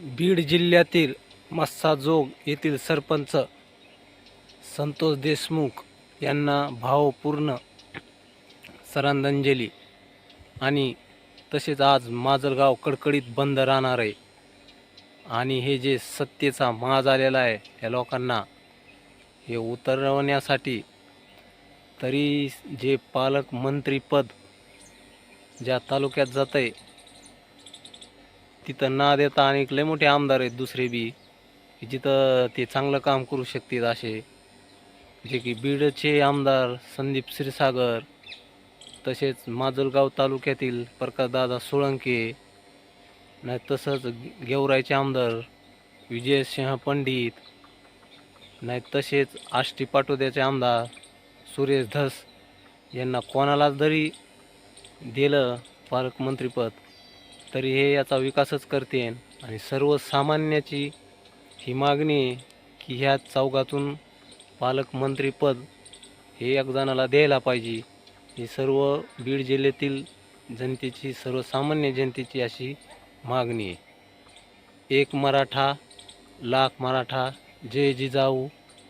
बीड जिल्ह्यातील मस्साजोग येथील सरपंच संतोष देशमुख यांना भावपूर्ण सरांजली आणि तसेच आज माजलगाव कडकडीत बंद राहणार आहे. आणि हे जे सत्तेचा माज आलेला आहे या लोकांना हे उतरवण्यासाठी तरी जे पालकमंत्रीपद ज्या तालुक्यात जात आहे तिथं ना देता आणि लय मोठे आमदार आहेत दुसरे बी. की जिथं ते चांगलं काम करू शकतील असे. जे की बीडचे आमदार संदीप क्षीरसागर तसेच माजलगाव तालुक्यातील प्रकाशदादा सोळंके नाही तसंच गेवरायचे आमदार विजयसिंह पंडित नाही तसेच आष्टी पाटोद्याचे आमदार सुरेश धस यांना कोणाला जरी दिलं पालकमंत्रीपद तरी हे याचा विकासच करते. आणि सर्वसामान्याची ही मागणी आहे की ह्या चौघातून पालकमंत्रीपद हे एक जणाला द्यायला पाहिजे. ही सर्व बीड जिल्ह्यातील जनतेची सर्वसामान्य जनतेची अशी मागणी आहे. एक मराठा लाख मराठा जय जिजाऊ.